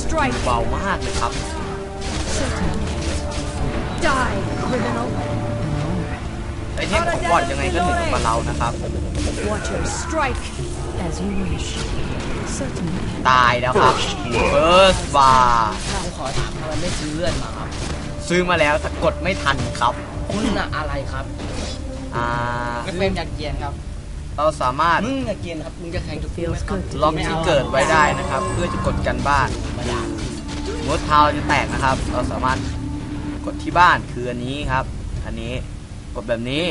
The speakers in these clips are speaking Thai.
strike. เบามากเลยครับ Die, criminal. ไอเทมของบอดยังไงก็ถึงกว่าเรานะครับ Watchers, strike. As you wish. Certainly. ตายแล้วครับ First Bar ผมขอถามทำไมไม่ซื้อเลื่อนมาครับ ซื้อมาแล้วแต่กดไม่ทันครับ คุณน่ะอะไรครับ อ่าไม่เป็นอยากเกียนครับ เราสามารถมึงอยากเกียนครับ มึงจะแข่งทุกฟิล Feels good to ล็อก be ที่เกิดไว้ได้นะครับ เพื่อจะกดกันบ้านมาด่าสมมติเท้าเราจะแตกนะครับ เราสามารถกดที่บ้านคืออันนี้ครับ อันนี้กดแบบนี้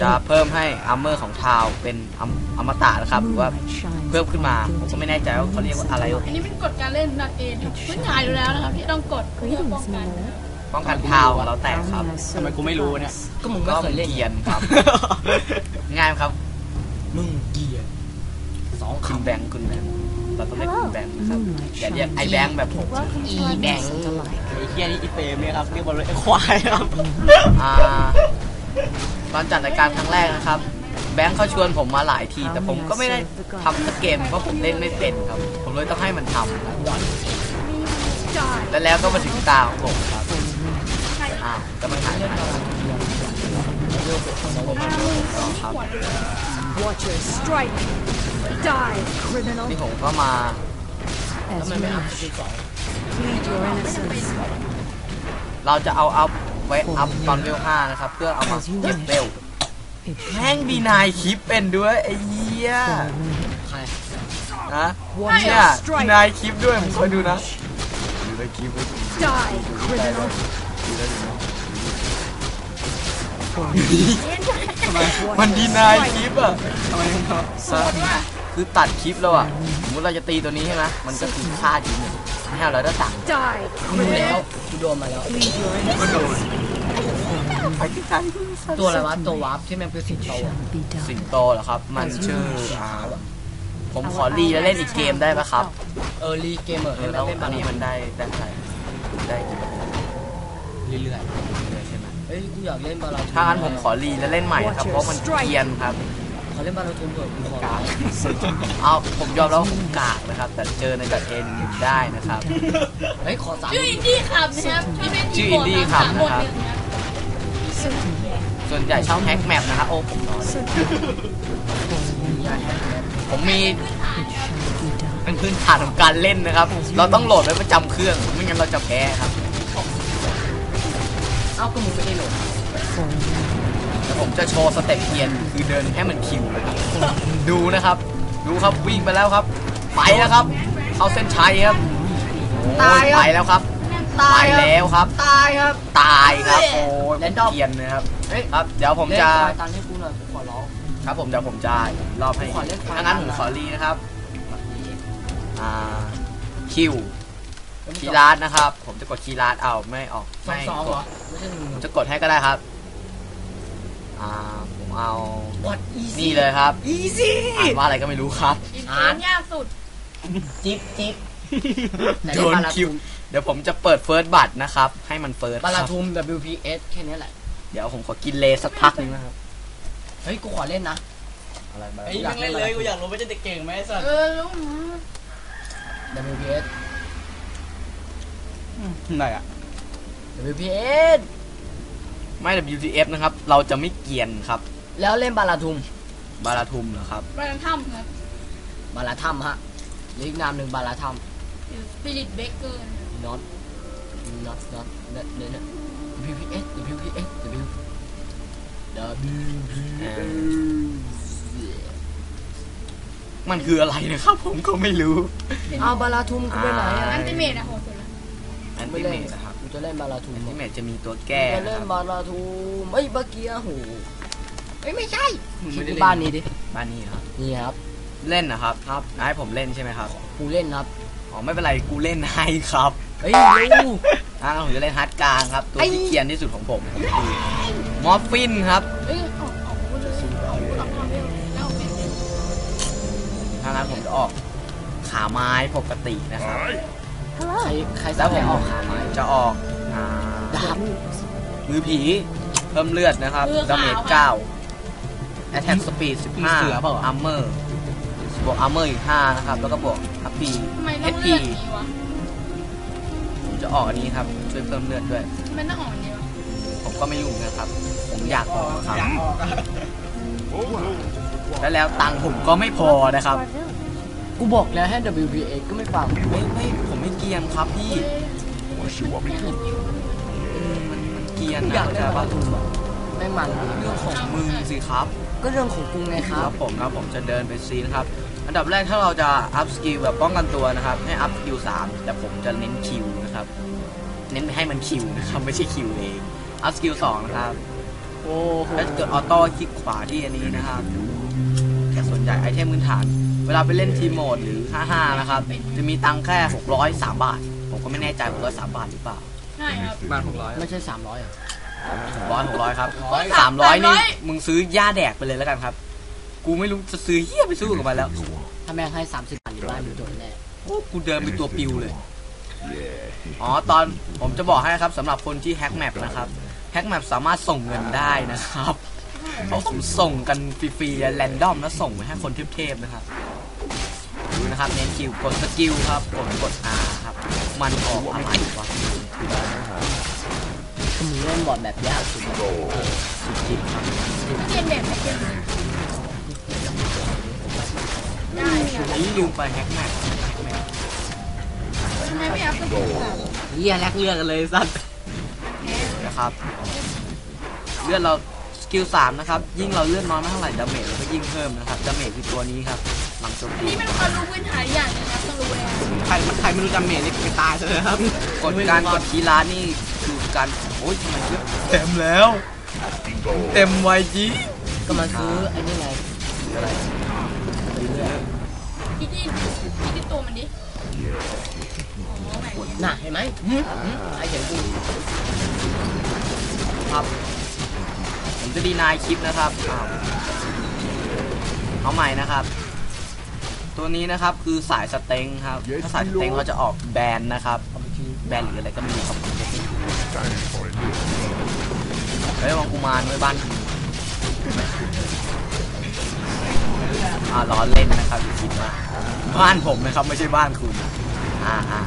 จะเพิ่มให้อัมเมอร์ของเท้าเป็นอมอมตะนะครับ หรือว่า Moonlight shines เพิ่มขึ้นมาผม upon ก็ไม่แน่ใจว่าเขาเรียกว่าอะไรอันนี้เป็นกฎการเล่นนักเองพื้นฐานอยู่แล้วนะครับที่ต้องกดเพื่อป้อง Greetings, กัน my lord. ป้องกันเท้าของเราแตกครับ How may I serve ทำไมกูไม่รู้เนี่ย the ก็มึงไม่ก็เคยเล่นเกียนครับ ง่ายครับ มึงเกียนสองคุณคำแบงค์คุณแบงค์เราต้องเรียกคุณแบงค์นะครับ Moonlight อย่าเรียก shines ไอแบงค์แบบผม Welcome to our bang. innocent alike. ไอ้เฮียนี่อีเปรมเนี่ยครับเรียกว่าไอ้ควายครับ อ่าตอนจัดรายการครั้งแรกนะครับ แบงค์เขาชวนผมมาหลายที แต่ผมก็ไม่ได้ทำสักเกมเพราะผมเล่นไม่เป็นครับ ผมเลยต้องให้มันทำครับ Die. แล้วแล้วก็มาถึงตาของผมครับ อ้าวก็มันหายไปแล้วครับ Watchers, strike. Die, criminal. นี่ผมก็มาทำไมไม่อัพ wish. ที่สอง Plead your innocence. เราจะเอาอัพไว้อัพตอนเวล5นะครับ เพื่อเอามาเก็บเร็วแม่งดีนายคลิปเป็นด้วยไอ้เหี้ยนะเนี่ยดีนายคลิปด้วยผมคอยดูนะดูในคลิปไว้ Die, criminal. มันดีนายคลิปอะทำไมมึงครับคือตัดคลิปเราอะสมมติเราจะตีตัวนี้ใช่ไหมมันก็คือฆ่าทิ้งเลยไม่ให้เราได้ตังค์ Die, รู้แล้ว criminal. กูโดนมาแล้ว Plead your innocence. ก็โดนไปไกลตัวอะไรวะตัววาร์ปที่แม่งเป็นสิงโต shall be สิ done. งโตเหรอครับ มันชื่ออ่าผมขอรีแล้วเล่นอีกเกมได้ปะครับ เออรีเกมเมอร์เอให้อแม่แล้วงเล่นอับานลนี้มันได้ได้เท่าไหร่ได้กี่เปอร์เซ็นต์เรื่อยเรื่อยๆใช่ไหมๆ เฮ้ยกูอยากเล่นบาลาทูถ้างั้นผมขอรีแล้วเล่นใหม่นะครับ เพราะมันเกรียนครับ ขอเล่นบาลาทูเถอะกูขอร้องเอาผมยอมรับว่าผมกากนะครับ แต่เจอในดัดเอ็นหนึ่งได้นะครับ เฮ้ยขอสามชื่ออินดี้ขับนะครับที่เป็นชื่ออินดี้ขับนะครับ Certainly. ส่วนใหญ่ชอบแฮกแมปนะครับโอ้ผมนอนผมมี It shall be done. เป็นพื้นฐานของการเล่นนะครับ เราต้องโหลดไว้ประจำเครื่องไม่งั้นเราจะแพ้ครับ เอ้าก็มึงไม่ได้โหลด For a man. แล้วผมจะโชว์สเต็ปเทียนคือเดินให้มันคิวนะครับดูนะครับ ดูครับวิ่งไปแล้วครับ ไปแล้วครับ เข้าเส้นชัยครับโอ้ยไปแล้วครับไปแล้วครับ ตายครับ ตายครับ โอ้ยแรนดอมเทียนนะครับเฮ้ยครับ เดี๋ยวผมเล่นจะควายตันให้กูหน่อยกูขอร้องครับผมเดี๋ยวผมจะรอบให้ขอเล่นควายถ้างั้นผมขอรีนะครับ อ่า คิว คีย์ลาดนะครับ ผมจะกดคีย์ลาดเอาไม่ออกสอไม่งสองกเหรอดไม่ใช่หนึ่งหผนึ่มงจะกดให้ก็ได้ครับ อ่าผมเอาวัดอีนี่เลยครับอีซี่อ่านว่าอะไรก็ไม่รู้ครับ อินดี้ยากสุด จิ๊บจิ๊บไหนโดเล่นบาลาคิว เดี๋ยวผมจะเปิดเฟิร์สบัตรนะครับ ให้มันเฟิร์สบาลาครับทูม WPS แค่นี้แหละ เดี๋ยวผมขอกินเลสักพักหนึงนะครับ เฮ้ย กูขอเล่นนะ อะไรบ้างเฮ้ยอยากเล่นเลยกูอยากรู้ว่าจะเก่งไหมสัสเออรู้นะ WPS ไหนอะ WPS ไม่ WTF นะครับ เราจะไม่เกรียนครับ แล้วเล่นบาลาทุม บาราทุมเหรอครับบาลันทัมครับบาลาทัมฮะหรืออีกนามหนึ่งบาลาทัมสปิริตเบเกอร์ not not not เนี่ยเนี่ยเนี่ย WPS WPS W WPS มันคืออะไรนะครับ ผมก็ไม่รู้ เอาบาลาทุมกูไปไหนอะอันติเมตอะโหดสุด ละอันไม่ติเมเล่นตนะครับ กูจะเล่นบาลาทุมอันติอะเมตจะมีตัวกูแก้จะนะเล่นครับบาลาทุมเอ้ยเมื่อกี้อะโหเอ้ยไม่ใช่มึงคิไม่ดได้ที่เล่บ้านนี้ดิบ้านนี้ครับนี่ครับ เล่นนะครับครับให้ผมเล่นใช่ไหมครับ กูเล่นครับอ๋อไม่เป็นไรกูเล่นให้ครับเฮ้ยรู้อ่าผมจะเล่นฮาร์ดกลางครับ ตัวไอ้ที่เกรียนที่สุดของผมคือมอฟฟินครับเอ้ยออกออกพูดเลยออกพูดออกความเร็วแล้วออกเป็นถ้างั้นผมจะออกขาไม้ปกตินะครับ ใครใครแล้สั่วงผให้มออกขาไม้จะออกอ่าดาบมือผีเพิ่มเลือดนะครับดาเมจ9 Attack Speed 15 Armor บวกอาร์เมอร์อีกห้านะครับ แล้วก็บวกฮัปปี้ทำไมเอต้องสเลืพีอดอย่างนี้วะผมจะออกอันนี้ครับ ช่วยเพิ่มเลือดด้วยทำไมต้องออกอย่างนี้วะผมก็ไม่รู้เหมือนกันครับ ผมอยากออกครับ แล้วแล้วตังค์ผมก็ไม่พอนะครับ กูบอกแล้วให้ WPA ก็ไม่ฟังไม่ไม่ผมไม่ เกรียนครับพี่ Unless you want me to. อืมมันมันเกรียนอนะยากเข้าใจได้ปปะลาทูอะไม่มันดีเรื่องของมึงสิครับ ก็เรื่องของกูไงคครัรับบผมครับผมจะเดินไปซีนะครับ อันดับแรกถ้าเราจะอัพสกิลแบบป้องกันตัวนะครับ ให้อัพสกิลสามแต่ผมจะเน้นคิวนะครับ เน้นให้มันคิวนะครับไม่ใช่คิวเองอัพสกิลสองนะครับโอ้โหแล้วเกิดออโต้คลิกขวาที่อันนี้นะครับแต่ส่วนใหญ่ไอเทมพื้นฐาน เวลาไปเล่นทีมโหมดหรือ 55 นะครับ จะมีตังค์แค่ 603 บาท ผมก็ไม่แน่ใจ603 บาทหรือเปล่า ใช่ครับไม่ใช่ 300อะร้อยหกร้อยครับร้อยสามร้อยนี่ร้อยมึงซื้อย่าแดกไปเลยแล้วกันครับ กูไม่รู้จะซื้อเฮียไปสู้กับมันแล้ว ถ้าแม่งให้ 30บาทหรือบ้านมึงโดนแน่โอ้กูเดินเป็นตัวปิวเลย อ๋อตอนผมจะบอกให้นะครับสำหรับคนที่แฮกแมปนะครับแฮกแมปสามารถส่งเงินได้นะครับเขาส่งกันฟรีๆแรนดอมแล้วส่งไปให้คนเทพๆนะครับ ดูนะครับเน้นคิวกดสกิลครับกดกด R ครับ มันออกอะไรวะคือมึงเล่นบอร์ดแบบยากสุดเลยสุดจริงครับเกมเด็ดเกมได้ครับอันนี้ลืมไปแฮกแมปแฮกแมปทำไมไม่อัพสกิลสามเฮียแลกเลือดกันเลยสัตว์นะครับเลือดเราสกิลสามนะครับยิ่งเราเลือดน้อยมากเท่าไหร่ดาเมจเราก็ยิ่งเพิ่มนะครับดาเมจคือตัวนี้ครับ หลังโจมตีนี่เป็นความรู้พื้นฐานอย่างหนึงครับต้องรู้แล้วใครใครไม่รู้จำเมจนี่ไปตายซะเลยครับกดการกดคีย์ร้านนี่คือการโอ้ยทำไมเยอะเต็มแล้ว เต็มไวจีก็มาซื้อไอ้นี่ไงอะไรพี่ที่พี่ที่ตัวมันดิน่ะเห็นไหมไอ้เห็นกูครับ ผมจะดีนายคลิปนะครับอ้าวเอาใหม่นะครับ ตัวนี้นะครับคือสายสเต็งครับ ถ้าสายสเต็งเราจะออกแบนนะครับ แบนหรืออะไรก็ไม่รู้ครับ Time for a new เฮ้ยวังกุมารไว้บ้านคุณอ่าล้อเล่นนะครับอย่าคิดว่าบ้านผมนะครับไม่ใช่บ้านคุณ อ่าอ่า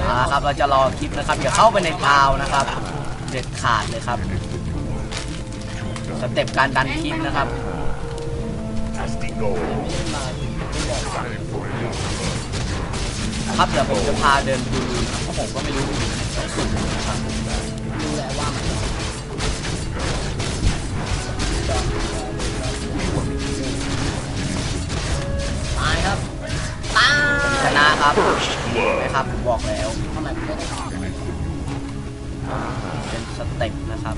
เอาละครับเราจะรอคลิปนะครับอย่าเข้าไปในทาวน์นะครับ เด็ดขาดเลยครับสเต็ปการดันคลิปนะครับ ครับเดี๋ยวผมจะพาเดินดูนะเพราะผมก็ไม่รู้ต้องสุ่มนะครับดูแลว่ามันตายครับตายชนะครับเห็นไหมครับผมบอกแล้วทำไมมันได้ต่ออ่าเป็นสเต็ปนะครับ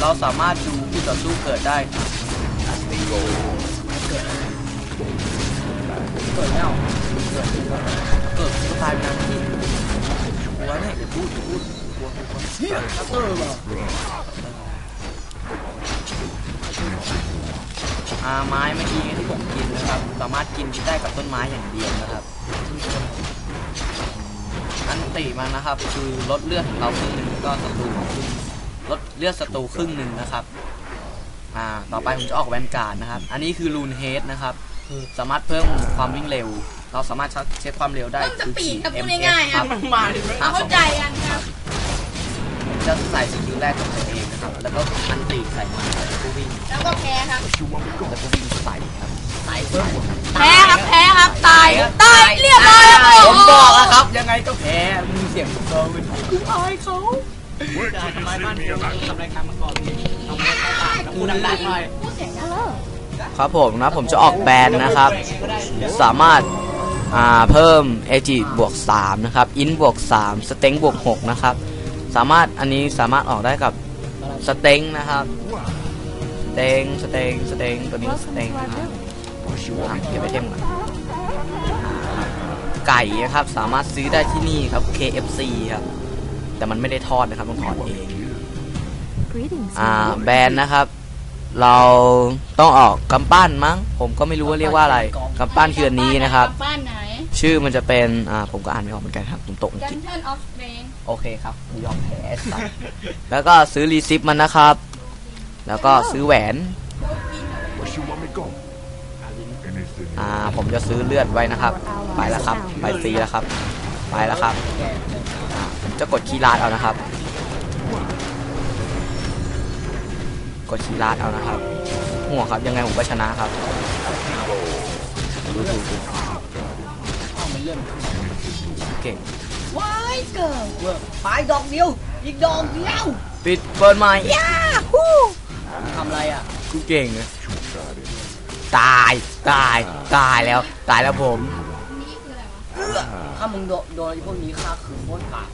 เราสามารถดูผู้ต่อสู้เกิดได้ครับเกิดไม่ เอาเกิดก็ตายไปนานที่กลัวเนี่ยอย่าพูดอย่าพูดกลัวกลัวเฮียคัตเตอร์เหรอาไม้เมื่อกี้ที่ผมกินนะครับ สามารถกินได้กับต้นไม้อย่างเดียวนะครับ อันติมันนะครับ คือลดเลือดของเราครึ่งหนึ่งก็ศัตรูของครึ่งลดเลือดศัตรูครึ่งหนึ่งนะครับ อ่า ต่อไปผมจะออกแวนการ์ดนะครับ อันนี้คือรูนเฮดนะครับ สามารถเพิ่มความวิ่งเร็ว เราสามารถเช็คความเร็วได้เพิ่มสคือปีดขี่ครับพูด MS ง่ายๆคครัรับบมาดิเอาเข้าใจกันครับจะใส่สกิลแรกของตัวเองนะครับ แล้วก็อันตีใส่มันแล้วก็วิ่งแล้วก็แพ้ครับ You want me แล้วก็วิ่งใส่ครับตายเพิ่มแพ้ครับแพ้ครับตายตายเรียบร้อยครับผมบอกแล้วครับ ยังไงก็แพ้ มีเสียงผมเกินกูอายเขา Where จะ did ทำ you ลายบ้าน send me กู about? ทำรายการมาก่อนทำรายการต่างๆกูดังๆหน่อย พูดเสียงดัง ครับผมนะผมจะออกแบนนะครับ สามารถอ่า เพิ่มเอจิบวก3นะครับอินบวก3สเต็งบวก6นะครับสามารถอันนี้สามารถออกได้กับสเต็งนะครับสเต็งสเต็งสเต็งตัวนี้สเต็งนะครับเก็บไอเทมก่อนไก่นะครับสามารถซื้อได้ที่นี่ครับ KFC ครับแต่มันไม่ได้ทอดนะครับต้องถอดเองอ่าแบรนด์นะครับ เราต้องออกกำปั้นมั้ง ผมก็ไม่รู้ว่าเรียกว่าอะไรกำปั้นคืออันนี้นะครับ บ้านไหน ชื่อมันจะเป็น อ่า ผมก็อ่านไม่ออกเหมือนกันครับผมตกอังดักฤนษเทิลออฟเรนโอเคครับกูยอมแพ้สัตว์ แล้วก็ซื้อรีซิปมันนะครับ แล้วก็ซื้อแหวน Where you want me go? Anything อ่า ผมจะซื้อเลือดไว้นะครับ ไปแล้วครับ ไปซีแล้วครับ ไปแล้วครับแกผมจะกดคีย์ลาดเอานะครับ กดคีย์ลาดเอานะครับหัวครับยังไงผมก็ชนะครับดูดูดูเข้ามันเริ่มขึ้นเก่งว้ายเกิดเวิร์กไปดอกเดียวอีกดอกเดียวปิดเปิดใหม่ย่าฮู้ทำอะไรอะกูเก่งเลยตายตายตายแล้วตายแล้วผมถ้ามึงโดนโดนไอ้พวกนี้ฆ่าคือโคตรกาก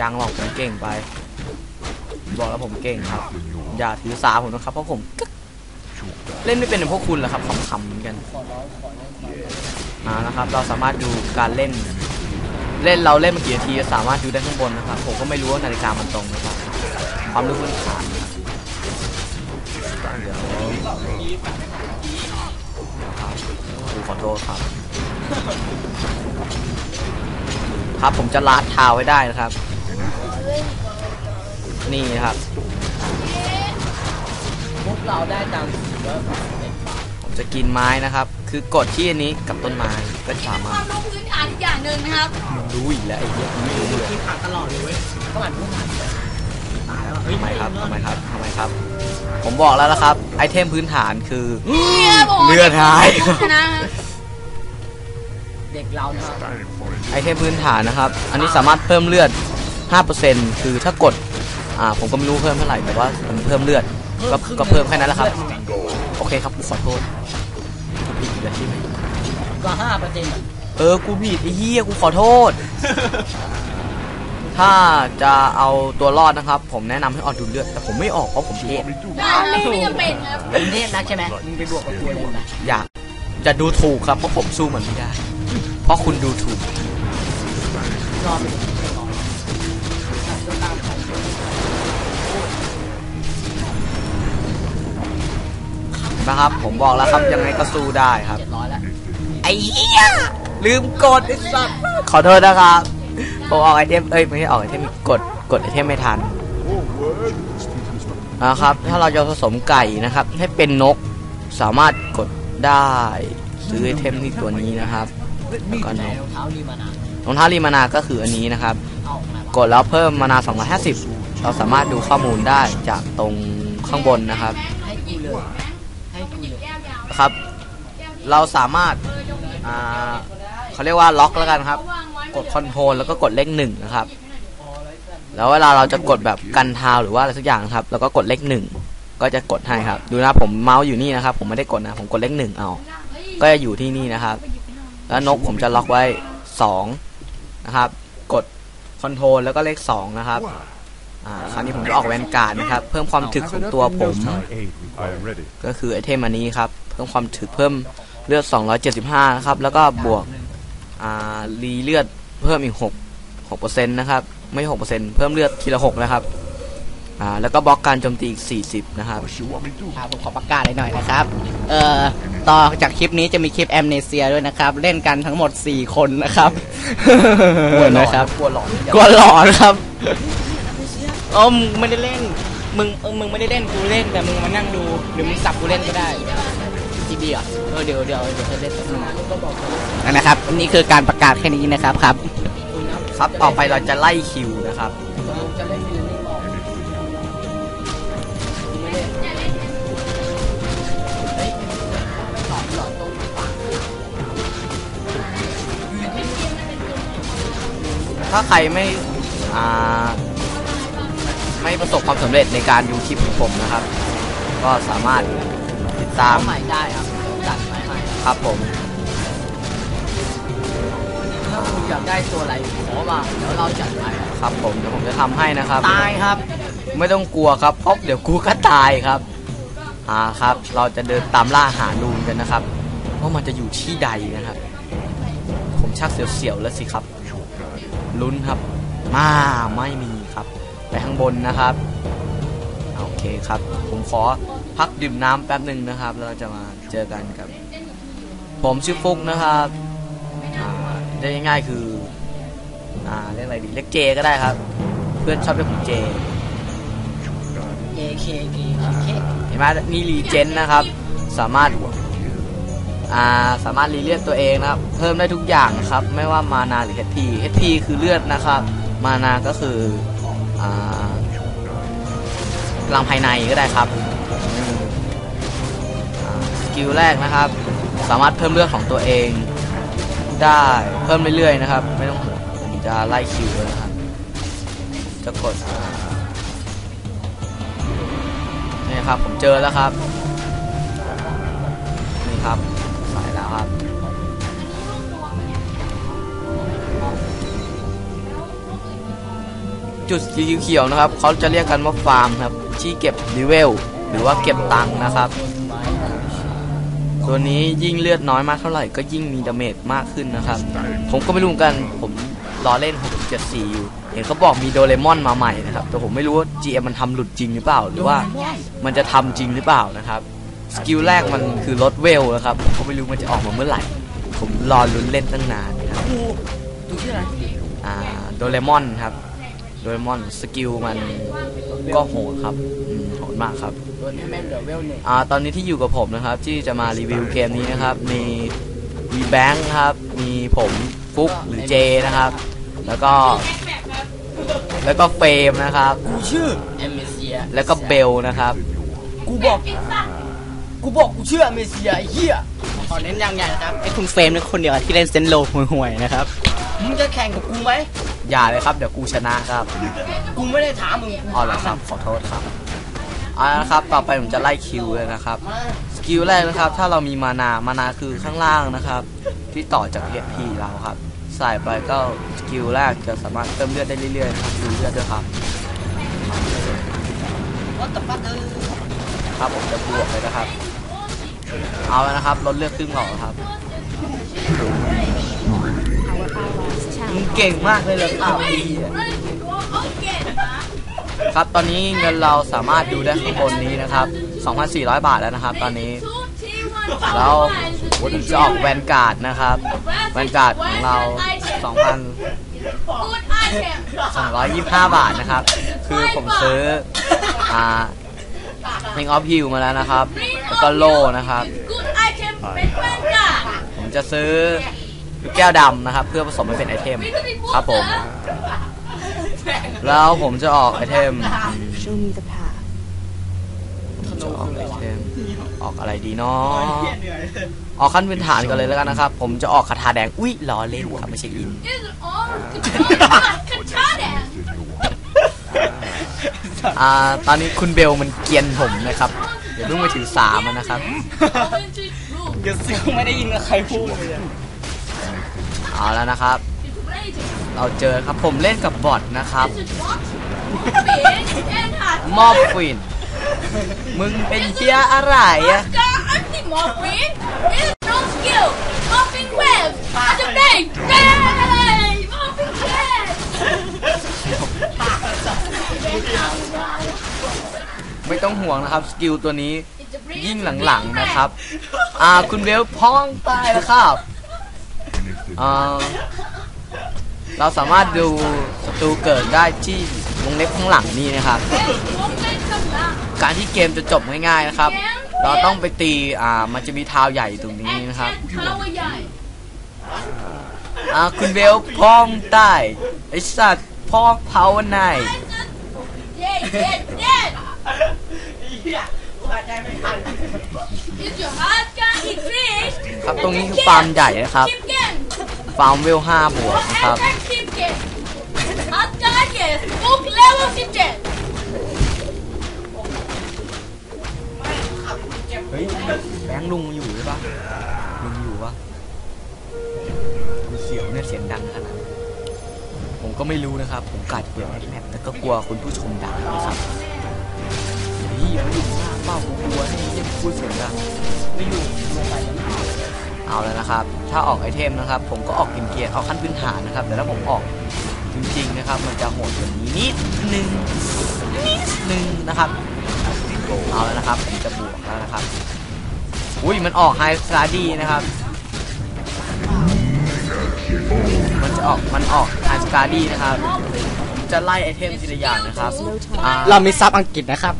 ยังหรอกผมเก่งไป บอกแล้วผมเก่งครับ อย่าถือสาผมนะครับเพราะผมเล่นไม่เป็นเหมือนพวกคุณแหละครับขำๆเหมือนกันขอร้องขอเล่นขอเล่นอ่านะครับ เราสามารถดูการเล่น เล่นเราเล่นมากี่นาทีสามารถดูได้ข้างบนนะครับผมก็ไม่รู้ว่านาฬิกามันตรงนะครับความรู้พื้นฐานนะครับเดี๋ยวครับครูขอโทษครับ ครับผมจะลาดเท้าไว้ได้นะครับ นี่ครับ พวกเราได้ตังค์ถือว่าเป็นบาทผมจะกินไม้นะครับ คือกดที่อันนี้กับต้นไม้ก็สามาวคารมรู้พื้นฐานอีกอย่างหนึ่งนะครับรู้อีกแล้วไอ้เหี้ยไม่รู้เลยที่ขาดตลอดเลยเว้ยก็มันพื้นฐานตายแล้วเฮ้ยทำไมครับทำไมครับทำไมครับ ผมบอกแล้วนะครับ ไอเทมพื้นฐานคือเนี่ยบอกว่าเลือดหาย ชนะครับเด็กเรานะครับ time for a ไอเทมพื้นฐานนะครับ อันนี้สามารถเพิ่มเลือด 5%คือถ้ากด อ่า ผมก็ไม่รู้เพิ่มเท่าไหร่ แต่ว่ามันเพิ่มเลือด ก็ก็เพิ่มแค่นั้นแหละครับ โอเคครับกูขอโทษกูผิดอีกแล้วใช่ไหมก็ห้าเปอร์เซ็นต์อะเออกูผิดไอ้เหี้ยกูขอโทษ ถ้าจะเอาตัวรอดนะครับ ผมแนะนำให้ออกดูดเลือดแต่ผมไม่ออกเพราะผมเทพ me do. ได้ครับไม่จำเป็นครับมึงเทพนักใช่ไหมมึงไปบวกกับกูเลยนะอยากจะดูถูกครับเพราะผมสู้มันไม่ได้ เพราะคุณดูถูก รอไป นะครับ ผมบอกแล้วครับยังไงก็สู้ได้ครับ เจ็ดร้อยแล้วไอ้เหี้ยลืมกดไอ้สัสขอโทษนะครับผมออกไอเทมเอ้ยไม่ใช่ออกไอเทมกดกดไอเทมไม่ทันนะครับถ้าเราจะผสมไก่นะครับ ให้เป็นนกสามารถกดได้ซื้อไอเทมที่ตัวนี้นะครับแล้วก็นแต่กรองเท้านี่มานานรองเท้ารีมานาก็คืออันนี้นะครับ เอาออกมาวะกดแล้วเพิ่มมานา 250 เราสามารถดูข้อมูลได้จากตรงข้างบนนะครับ ให้กูเลยให้กูเลยนะ ครับ เราสามารถอ่าเขาเรียกว่าล็อกแล้วกันครับ กดคอนโทรลแล้วก็กดเลขหนึ่งนะครับ แล้วเวลาเราจะกดแบบกันเท้าหรือว่าอะไรสักอย่างครับ แล้วก็กดเลขหนึ่งก็จะกดให้ครับ ดูนะผมเมาส์อยู่นี่นะครับ ผมไม่ได้กดนะ ผมกดเลขหนึ่งเอา ก็จะอยู่ที่นี่นะครับ แล้วนกผมจะล็อกไว้สองนะครับ กดคอนโทรลแล้วก็เลขสองนะครับคราวนี้ผมจะออกแวนการ์ดนะครับ เพิ่มความถึกของตัวผม ก็คือไอเทมอันนี้ครับ เพิ่มความถึกเพิ่มเลือด 275 นะครับ แล้วก็บวกอ่ารีเลือดเพิ่มอีก 6 6%นะครับ ไม่ 6%เพิ่มเลือดทีละ 6 นะครับ อ่า แล้วก็บล็อกการโจมตีอีก 40 นะครับ What you want me to do? ครับผมขอประกาศหน่อยนะครับ เอ่อ ต่อจากคลิปนี้จะมีคลิปแอมเนเซียด้วยนะครับ เล่นกันทั้งหมด 4 คนนะครับกลัวหลอนนะครับกลัวหลอนกลัวหลอนครับเออมึงไม่ได้เล่น มึงเออมึงไม่ได้เล่นกูเล่นแต่มึงมานั่งดู หรือมึงสับกูเล่นก็ได้ีบีอะเออเดี๋ยวเดี๋ยวเดี๋ยวจะเล่นสักหน่อยนั่นนะครับนนี้คือการประกาศแค่นี้นะครับครับ ครับต่อไปเราจะไล่คิวนะครับจะเล่นมิลเลนนิ่งอกถ้าใครไม่อ่าไม่ประสบความสำเร็จในการดูคลิปของผมนะครับ ก็สามารถ ติดตามเอาใหม่ได้ครับจัดใหม่ใหม่ครับผม ถ้าคุณอยากได้ตัวอะไรขอมาเดี๋ยวเราจัดไปครับครับผมเดี๋ยวผมจะทำให้นะครับ ตายครับ ไม่ต้องกลัวครับเพราะเดี๋ยวกูก็ตายครับอ่าครับ เราจะเดินตามล่าหาลูนกันนะครับว่ามันจะอยู่ที่ใดนะครับ ผมชักเสียวๆแล้วสิครับ ลุ้นครับ มาไม่มีครับ ไปข้างบนนะครับโอ เคครับ ผมขอพักดื่มน้ำแป๊บหนึ่งนะครับ แล้วเราจะมาเจอกันกับ ผมชื่อฟุกนะครับอ่าได้ง่ายๆคืออ่าเรียกอะไรดีเรียกเจก็ได้ครับ เพื่อนชอบเรียกผมเจ เอเคเอเคเห็นไหมนี่รีเจนนะครับ สามารถอ่าสามารถรีเลือดตัวเองนะครับ เพิ่มได้ทุกอย่างนะครับ ไม่ว่ามานาหรือ HP HP คือเลือดนะครับ มานาก็คืออ่า พลังภายในก็ได้ครับสกิลแรกนะครับ สามารถเพิ่มเลือดของตัวเอง ได้เพิ่มเรื่อยๆนะครับ ไม่ต้องห่วงผมจะไล่คิวเลยนะครับจะกดนี่ครับผมเจอแล้วครับ จุดสีเขียวๆนะครับเขาจะเรียกกันว่าฟาร์มครับที่เก็บดิเวลหรือว่าเก็บตังค์นะครับ ตัวนี้ยิ่งเลือดน้อยมากเท่าไหร่ก็ยิ่งมีดาเมจมากขึ้นนะครับ ผมก็ไม่รู้เหมือนกันผมรอเล่น 674 อยู่ เห็นเขาบอกมีโดเรมอนมาใหม่นะครับ แต่ผมไม่รู้ว่า GM มันทำหลุดจริงหรือเปล่า หรือว่ามันจะทำจริงหรือเปล่านะครับ สกิลแรกมันคือลดเวลนะครับ ผมก็ไม่รู้มันจะออกมาเมื่อไหร่ ผมรอลุ้นเล่นตั้งนานนะครับกูดูชื่ออะไรอ่าโดเรมอนครับ โดเรมอนสกิลมันก็โหดครับอืมโหดมากครับโดนให้แม่งเหลือเวลหนึ่งอ่าตอนนี้ที่อยู่กับผมนะครับ ที่จะมารีวิวเกมนี้นะครับ มีมีแบงค์ครับ มีผมฟุกหรือเจนะครับ แล้วก็ แล้วก็เฟรมนะครับ กูชื่อเอเมเซียแล้วก็เบลนะครับ กูบอก กูบอกกูชื่อเอเมเซียไอ้เหี้ยขอเน้นอย่างใหญ่นะครับไอ้คุณเฟรมนี่คนเดียวที่เล่นเซนโลห่วยๆนะครับ มึงจะแข่งกับกูไหม อย่าเลยครับ เดี๋ยวกูชนะครับกูไม่ได้ถามมึงอ๋อเหรอครับขอโทษครับเอาละครับ ต่อไปผมจะไล่คิวเลยนะครับมาสกิลแรกนะครับ ถ้าเรามีมานามานาคือข้างล่างนะครับ ที่ต่อจาก HP เราครับ ใส่ไปก็สกิลแรกจะสามารถเติมเลือดได้เรื่อยๆนะครับดูเลือดด้วยครับวัตถุปัตเตอร์ครับผมจะบวกเลยนะครับ เอาแล้วนะครับลดเลือดครึ่งหลอดครับ Our allies มึงเก่งมากเลยเหรอครับครับตอนนี้เงินเราสามารถดูได้ข้างบนนี้นะครับ 2,400 บาทแล้วนะครับ ตอนนี้แล้วผมจะออกแวนการ์ดนะครับ แวนการ์ดของเรา 2,225 บาทนะครับ คือผมซื้อ อ่าเ i งออฟฮิวมาแล้วนะครับ แล้วก็โล่นะครับ ผมจะซื้อ ลูกแก้วดำนะครับ เพื่อผสมให้เป็นไอเทมครับผม แล้วผมจะออกไอเทม Show me the path. จะออกไอเทมออกอะไรดีเนาะออกขั้นพื้นฐานก่อนเลยแล้วกันนะครับ ผมจะออกคาถาแดงอุ้ยล้อเล่นครับไม่ใช่อินอ่าตอนนี้คุณเบลมันเกรียนผมนะครับเดี๋ยวเพิ่งไปถือสามอะนะครับเดี๋ยวซิงไม่ได้ยินกับใครพูดเลยอะ เอาแล้วนะครับ เราเจอครับผมเล่นกับบอทนะครับมอบฟินมึงเป็นเชียอะไรอะไม่ต้องห่วงนะครับสกิลตัวนี้ยิ่งหลังๆนะครับ อ่าคุณเบลพ้องตายแล้วครับ อ่าเราสามารถดูศัตรูเกิดได้ที่วงเล็บข้างหลังนี่นะครับ การที่เกมจะจบง่ายๆนะครับ เราต้องไปตีอ่ามันจะมีทาวใหญ่ตรงนี้นะครับอ่าคุณเบลพ้องใต้ไอสัตว์พ้องเผาใน ครับตรงนี้คือฟาร์มใหญ่นะครับ ฟาร์มเวล5บวกนะครับเฮ้ยแบงค์ลุงอยู่ใช่ปะลุงอยู่ปะกูเสียวเนี่ยเสียงดังขนาดนั้นผมก็ไม่รู้นะครับ ผมกาดเปิดแมปแต่ก็กลัวคุณผู้ชมด่านะครับเฮ้ย อย่ามาอยู่หน้าเป้าผมกลัวนี่ยังพูดเสียงดังไม่อยู่เอาแล้วนะครับ ถ้าออกไอเทมนะครับ ผมก็ออกเกียร์ๆเอาขั้นพื้นฐานนะครับ แต่ถ้าผมออกจริงๆนะครับ มันจะโหดกว่านี้นิดนึงนิดนึงนะครับเอาแล้วนะครับผมจะบวกแล้วนะครับอุ้ยมันออกไฮสตาดีนะครับมันจะออกมันออกไฮสตาดีนะครับจะไล่ไอเทมทีละอย่างนะครับอ่าเรามีซับอังกฤษนะครับ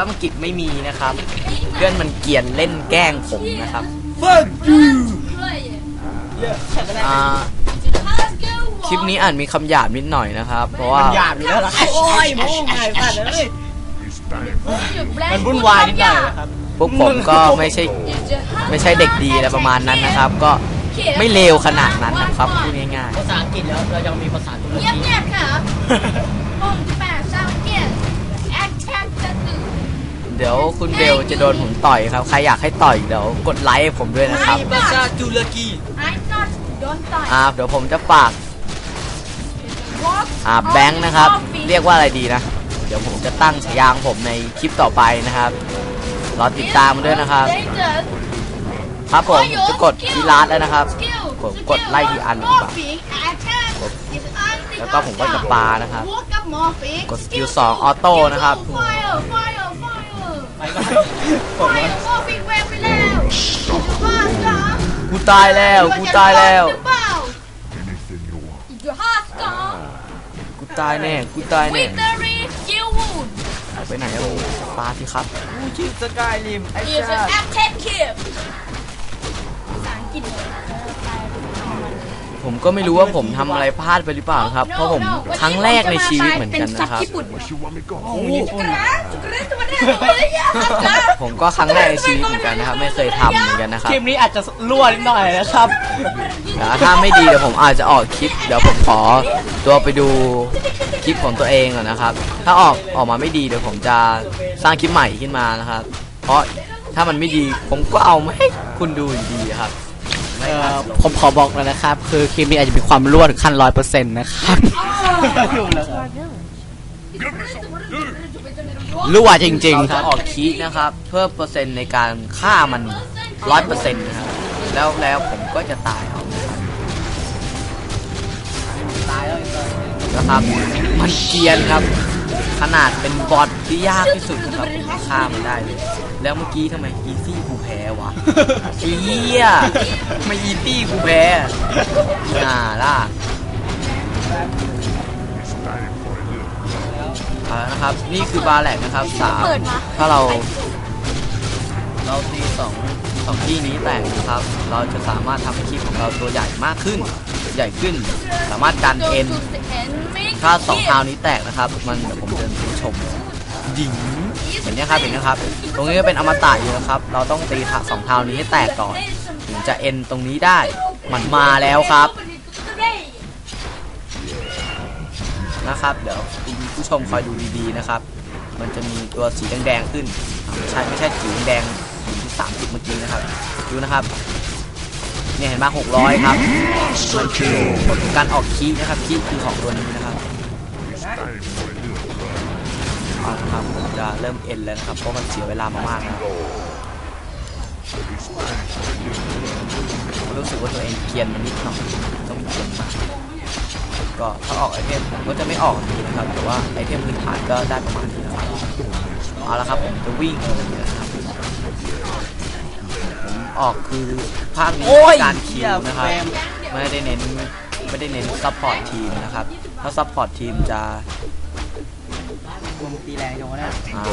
ซัมกิจไม่มีนะครับ เพื่อนมันเกรียนเล่นแกล้งผมนะครับผอ่าคลิปนี้อ่านมีคำหยาบนิดหน่อยนะครับ เพราะว่าหยาบอยู่แล้วเหรอโอ้ยโม่ไงสัตว์เอ้ย He's standing for มันวุ่นวายนิดหน่อยนะครับพวกผมก็ไม่ใช่ไม่ใช่เด็กดีอะไรประมาณนั้นนะครับ ก็ไม่เลวขนาดนั้นนะครับพูดง่ายภาษาอังกฤษแล้วเรายังมีภาษาตุรเงียบกีเงียบๆค่ะ เดี๋ยวคุณเบลจะโดนผมต่อยครับ ใครอยากให้ต่อยเดี๋ยวกดไลค์ให้ผมด้วยนะครับภาษาตุรกีไอ้น็อตโดนต่อยอ่าเดี๋ยวผมจะฝากอ่าแบงค์นะครับ เรียกว่าอะไรดีนะ เดี๋ยวผมจะตั้งฉายาของผมในคลิปต่อไปนะครับรอติดตามมาด้วยนะครับ ครับผมจะกดที่ร้านแล้วนะครับ ผมกดไล่ที่อันดีกว่าแล้วก็ผมก็จะปานะครับ กดสกิล2ออโต้นะครับ ปก่อนไฟเออมอร์ฟิงแวงไปแล้วห้าสามกูตายแล้วกูตายแล้ว anything you want. อีกห้าสามกูตายแน่กูตายวิแน่กตอรี่กิลวูดเอาไปไหนอะปาสิครับกูชื่อสกายริมไอ้อีกชาติแอคเทนคิปภาษาอังกฤษ ผมก็ไม่รู้ว่าผมทำอะไรพลาดไปหรือเปล่าครับ เพราะผมครั้งแรกในชีวิตเหมือนกันนะครับ What you want me gone? โอ้ญี่ปุ่นผมก็ครั้งแรกในชีวิตเหมือนกันนะครับ ไม่เคยทำเหมือนกันนะครับ คลิปนี้อาจจะรั่วนิดหน่อยนะครับแล้วถ้าไม่ดีเดี๋ยวผมอาจจะออกคลิป เดี๋ยวผมขอตัวไปดูคลิปของตัวเองก่อนนะครับ ถ้าออกออกมาไม่ดีเดี๋ยวผมจะสร้างคลิปใหม่ขึ้นมานะครับ เพราะถ้ามันไม่ดีผมก็เอามาให้คุณดูอยู่ดีครับ ผมขอบอกเลยนะครับ คือคลิปนี้อาจจะมีความรั่วถึงขั้นร้อยเปอร์เซ็นต์นะครับรั่วจริงๆคถ้ารับออกคีย์นะครับ เพิ่มเปอร์เซ็นต์ในการฆ่ามันร้อยเปอร์เซ็นต์นะครับแล้วแล้วผมก็จะตายเอานะครับ มันเกรียนครับ ขนาดเป็นบอทที่ยากที่สุดนะครับผมยังฆ่ามันได้เลย แล้วเมื่อกี้ทำไมอีซี่กูแพ้วะเฮียทำไมอีซี่กูแพ้น่าล่ะ He's standing for a little. เอาละนะครับ นี่คือบาแหลกนะครับสามถ้าเรา เราตีสองสองที่นี้แตกนะครับ เราจะสามารถทำให้คลิปของเราตัวใหญ่มากขึ้น ใหญ่ขึ้น สามารถดันเอ็นถ้าสองเท้านี้แตกนะครับ มันเดี๋ยวผมเดินไปชมดิง เห็นไหมครับเห็นนะครับ ตรงนี้ก็เป็นอมตะอยู่นะครับ เราต้องตีเท้าสองเท้านี้ให้แตกก่อน ถึงจะเอ็นตรงนี้ได้มันมาแล้วครับนะครับ เดี๋ยวคุณผู้ชมคอยดูดีๆนะครับ มันจะมีตัวสีแดงๆขึ้นไม่ใช่ไม่ใช่สีแดงสีที่สามสิบเมื่อกี้นะครับดูนะครับเนี่ยเห็นไหมหกร้อยครับมันคือผลการออกคีย์นะครับคีย์คือของตัวนี้นะครับครับ จะเริ่มเอ็นแล้วนะครับ เพราะมันเสียเวลามากๆนะครับ He's standing for a little. รู้สึกว่าตัวเองเกรียนมันนิดหน่อยต้องเกรียนมากก็ถ้าออกไอเทมผมก็จะไม่ออกอันนี้นะครับ แต่ว่าไอเทมพื้นฐานก็ได้ประมาณนี้นะครับเอาละครับผมจะวิ่งเลยนะครับผมออกคือภาคนี้โอ้ยการคิวนะครับเหี้ยแฟมไม่ได้เน้นไม่ได้เน้นซัพพอร์ตทีมนะครับ ถ้าซัพพอร์ตทีมจะว งตีแรงจังวะเนี่ยอ่า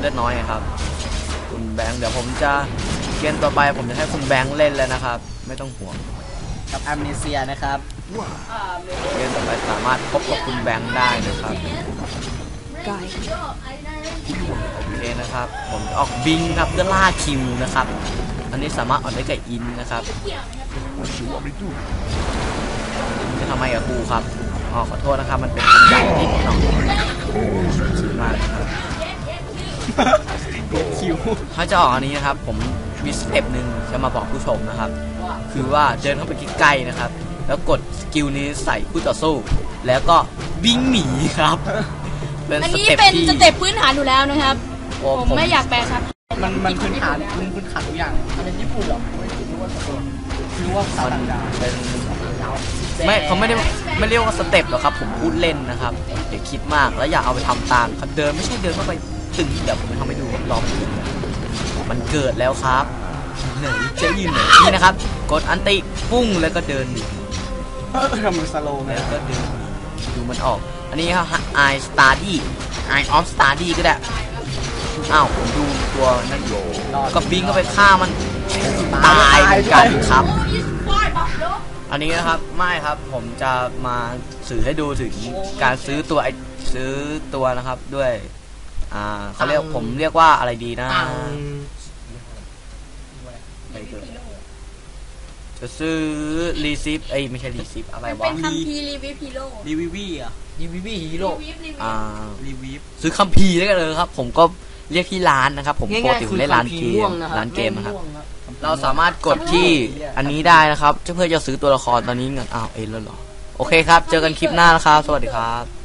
เลือดน้อยครับ คุณแบงค์เดี๋ยวผมจะเกมต่อไปผมจะให้คุณแบงค์เล่นแล้วนะครับ ไม่ต้องห่วงกับแอมเนเซียนะครับเกมต่อไปสามารถพบกับคุณแบงค์ได้นะครับ Guy. โอเคนะครับ ผมจะออกบิงครับเพื่อล่าคิวนะครับ อันนี้สามารถออกได้กับอินนะครับ What you want me to do? จะทำไมกับกูครับ อ๋อขอโทษนะครับ มันเป็นคำใหญ่นิดหน่อยคิดมากนะครับคิวถ้าจะออกอันนี้นะครับ ผมมีสเต็ปหนึ่งจะมาบอกผู้ชมนะครับ คือว่าเดินเข้าไปใกล้ๆนะครับ แล้วกดสกิลนี้ใส่คู่ต่อสู้ แล้วก็วิ่งหนีครับเป็นอันสนี้เต็ปเป็นที่สเต็ปพื้นฐานอยู่แล้วนะครับ โอ้ผมไม่อยากแปลครับ มันมันพื้นฐานมันพื้นฐานทุกอย่างมันเป็นญี่ปุ่นเหรอไม่รู้ว่าสกุลรู้ว่าภาษามันต่างดาวเป็น ไม่เขาไม่ได้ไม่เรียกว่าสเต็ปหรอกครับ ผมพูดเล่นนะครับอย่าคิดมากแล้วอย่าเอาไปทำตามครับเดินไม่ใช่เดินเข้าไปตึงเดี๋ยวผมจะทำให้ดูรอมันเกิดมันเกิดแล้วครับไหนจะยืนไหนนี่นะครับ กดอันติปุ้งแล้วก็เดินทำมันสโลว์แล้วก็ดูดูมันออก อันนี้ครับ I study I of study ก็ได้อ้าวผมดูตัวนั่นอยู่ก็บิงก็ไปฆ่ามันตายกันครับ Oh, he's fine, Buffalo. อันนี้นะครับไม่ครับผมจะมาสื่อให้ดูถึงการซื้อตัวไอซื้อตัวนะครับด้วย อ่าเขาเรียกผมเรียกว่าอะไรดีนะตังค์จะซื้อรีซิปเอ้ยไม่ใช่รีซิปอะไรมันวะเป็นคัมภีร์รีวิวฮีโร่รีวิวี่อะดีวีวีฮีโร่รีวิวรีวิวอ่ารีวิวซื้อคัมภีร์แล้วกันเลยครับ ผมก็เรียกที่ร้านนะครับ ผมปกติผมเล่นร้านเกมร้านเกมนะครับ เราสามารถกดที่อันนี้ได้นะครับเพื่อจะซื้อตัวละครตอนนี้เงินอ้าวเอ็นแล้วเหรอ โอเคครับ เจอกันคลิปหน้านะครับ สวัสดีครับ